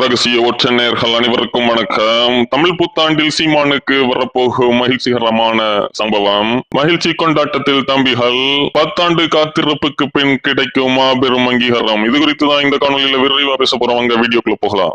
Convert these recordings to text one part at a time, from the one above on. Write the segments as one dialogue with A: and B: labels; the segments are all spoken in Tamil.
A: ரகசிய ஒற்ற நேர்கள் அனைவருக்கும் வணக்கம். தமிழ் புத்தாண்டில் சீமானுக்கு வரப்போகும் மகிழ்ச்சிகரமான சம்பவம். மகிழ்ச்சி கொண்டாட்டத்தில் தம்பிகள் பத்தாண்டு காத்திருப்புக்கு பின் கிடைக்கும் மாபெரும் அங்கீகாரம். இது குறித்து தான் இந்த காணொலியில விரைவா பேச போறோம். அங்க வீடியோக்குள்ள போகலாம்.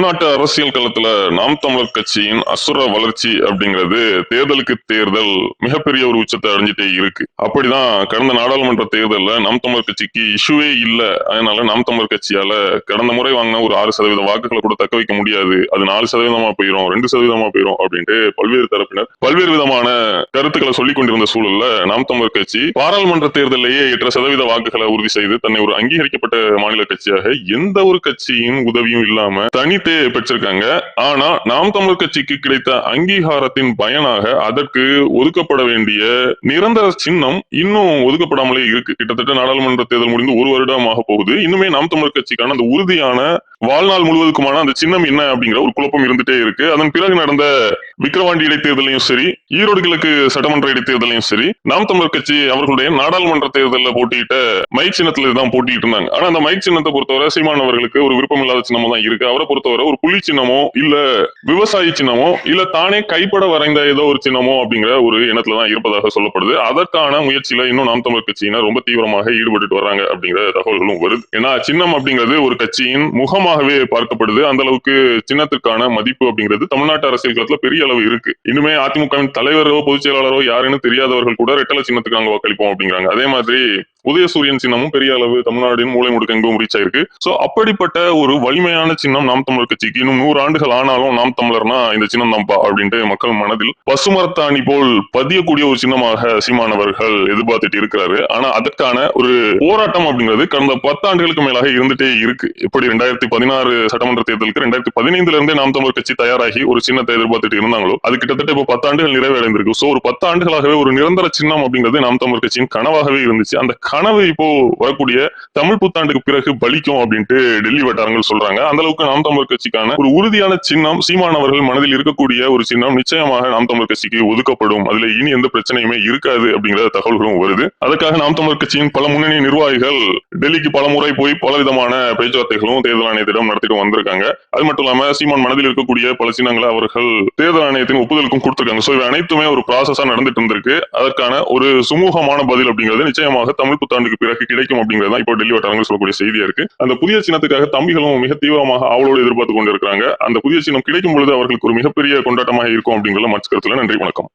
A: தமிழ்நாட்டு அரசியல் களத்துல நாம் தமிழர் கட்சியின் அசுர வளர்ச்சி அப்படிங்கிறது தேர்தலுக்கு தேர்தல் மிகப்பெரிய ஒரு உச்சத்தை அடைஞ்சிட்டே இருக்கு. அப்படிதான் கடந்த நாடாளுமன்ற தேர்தலில் நாம் தமிழர் கட்சிக்கு இஷ்யூவே இல்லை. அதனால நாம் தமிழர் கட்சியால கடந்த முறை வாங்கின ஒரு ஆறு சதவீத வாக்குகளை கூட தக்க வைக்க முடியாது. அது நாலு சதவீதமா போயிடும் ரெண்டு சதவீதமா போயிடும் அப்படின்ட்டு பல்வேறு தரப்பினர் பல்வேறு விதமான கருத்துக்களை சொல்லிக் கொண்டிருந்த சூழல்ல நாம் தமிழர் கட்சி பாராளுமன்ற தேர்தலிலேயே எட்டு சதவீத வாக்குகளை உறுதி செய்து தன்னை ஒரு அங்கீகரிக்கப்பட்ட மாநில கட்சியாக எந்த ஒரு கட்சியின் உதவியும் இல்லாம தனித்தே பெற்றிருக்காங்க. ஆனா நாம் தமிழர் கட்சிக்கு கிடைத்த அங்கீகாரத்தின் பயனாக அதற்கு ஒதுக்கப்பட வேண்டிய நிரந்தர சின்னம் இன்னும் ஒதுக்கப்படாமலே இருக்கு. கிட்டத்தட்ட நாடாளுமன்ற தேர்தல் முடிந்து ஒரு வருடமாக போகுது. இன்னுமே நாம் தமிழர் கட்சிக்கான அந்த உறுதியான வாழ்நாள் முழுவதுக்குமான அந்த சின்னம் என்ன அப்படிங்கிற ஒரு குழப்பம் இருந்துட்டே இருக்கு. அதன் பிறகு நடந்த விக்கிரவாண்டி இடைத்தேர்தலையும் சரி ஈரோடு கிழக்கு சட்டமன்ற இடைத்தேர்தலையும் சரி நாம் தமிழர் கட்சி அவர்களுடைய நாடாளுமன்ற தேர்தலில் போட்டியிட்ட மைக் சின்னத்துல தான் போட்டிட்டு இருந்தாங்க. ஆனா அந்த மைக் சின்னத்தை பொறுத்தவரை சீமான் அவர்களுக்கு ஒரு விருப்பம் இல்லாத சின்னமா தான் இருக்கு. அவரை பொறுத்தவரை ஒரு புலி சின்னமோ இல்ல விவசாயி சின்னமோ இல்ல தானே கைப்பட வரைந்த ஏதோ ஒரு சின்னமோ அப்படிங்கிற ஒரு எண்ணத்துல தான் இருப்பதாக சொல்லப்படுது. அதற்கான முயற்சியில இன்னும் நாம் தமிழர் கட்சியினர் ரொம்ப தீவிரமாக ஈடுபட்டு வராங்க அப்படிங்கிற தகவல்களும் வருது. ஏன்னா சின்னம் அப்படிங்கிறது ஒரு கட்சியின் முகமாகவே பார்க்கப்படுது. அந்த அளவுக்கு சின்னத்திற்கான மதிப்பு அப்படிங்கிறது தமிழ்நாட்டு அரசியல் களத்துல பெரிய அளவு இருக்கு. இன்னுமே அதிமுகவின் தலைவரோ பொதுச் செயலாளரோ யாருன்னு தெரியாதவர்கள் கூட ரெட்டல சின்னத்துக்கு நாங்க வாக்களிப்போம் அப்படிங்கிறாங்க. அதே மாதிரி உதயசூரியன் சின்னமும் பெரிய அளவு தமிழ்நாடின் மூலை முடுக்க எங்கும் ரீச் ஆயிருக்கு சோ அப்படிப்பட்ட ஒரு வலிமையான சின்னம் நாம் தமிழர் கட்சிக்கு இன்னும் நூறு ஆண்டுகள் ஆனாலும் நாம் தமிழர்னா இந்த சின்னம் தான்ப்பா அப்படின்ட்டு மக்கள் மனதில் பசுமரத்தாணி போல் பதியக்கூடிய ஒரு சின்னமாக சீமானவர்கள் எதிர்பார்த்துட்டு இருக்கிறாரு. ஆனா அதற்கான ஒரு போராட்டம் அப்படிங்கிறது கடந்த பத்தாண்டுகளுக்கு மேலாக இருந்துட்டே இருக்கு. இப்படி ரெண்டாயிரத்தி பதினாறு சட்டமன்ற தேர்தலுக்கு ரெண்டாயிரத்தி பதினைந்துல இருந்தே நாம் தமிழர் கட்சி தயாராகி ஒரு சின்னத்தை எதிர்பார்த்துட்டு இருந்தாங்களோ அது கிட்டத்தட்ட இப்போ பத்தாண்டுகள் நிறைவடைந்திருக்கு. சோ ஒரு பத்தாண்டுகளாகவே ஒரு நிரந்தர சின்னம் அப்படிங்கிறது நாம் தமிழர் கட்சியின் கனவாகவே இருந்துச்சு. அந்த கனவு இப்போ வரக்கூடிய தமிழ் புத்தாண்டுக்கு பிறகு பலிக்கும் அப்படின்ட்டு டெல்லி வட்டாரங்கள் சொல்றாங்க. அந்த அளவுக்கு நாம் தமிழர் கட்சிக்கான ஒரு உறுதியான சின்னம் சீமானவர்கள் மனதில் இருக்கக்கூடிய ஒரு சின்னம் நிச்சயமாக நாம் தமிழர் கட்சிக்கு ஒதுக்கப்படும். அதுல இனி எந்த பிரச்சனையுமே இருக்காது அப்படிங்கிற தகவல்களும் வருது. அதற்காக நாம் தமிழர் கட்சியின் பல முன்னணி நிர்வாகிகள் டெல்லிக்கு பல முறை போய் பல விதமான பேச்சுவார்த்தைகளும் தேர்தல் ஆணையத்திடம் நடத்திட்டு வந்திருக்காங்க. அது மட்டும் இல்லாம சீமான் மனதில் இருக்கக்கூடிய பல சின்னங்களை அவர்கள் தேர்தல் ஆணையத்தின் ஒப்புதலுக்கும் கொடுத்திருக்காங்க. சோ இவை அனைத்துமே ஒரு ப்ராசஸா நடந்துட்டு இருந்திருக்கு. அதற்கான ஒரு சுமூகமான பதில் அப்படிங்கிறது நிச்சயமாக தமிழ் புத்தாண்டுக்கு பிறகு கிடைக்கும் அப்படிங்கிறது இப்போ டெல்லி வட்டாரங்கள் சொல்லக்கூடிய செய்தியா இருக்கு. அந்த புதிய சின்னத்துக்காக தம்பிகளும் மிக தீவிரமாக அவளோடு எதிர்பார்த்து கொண்டிருக்கிறாங்க. அந்த புதிய சின்னம் கிடைக்கும் பொழுது அவர்களுக்கு ஒரு மிகப்பெரிய கொண்டாட்டமாக இருக்கும் அப்படிங்கிற மற்ற கருத்துல நன்றி வணக்கம்.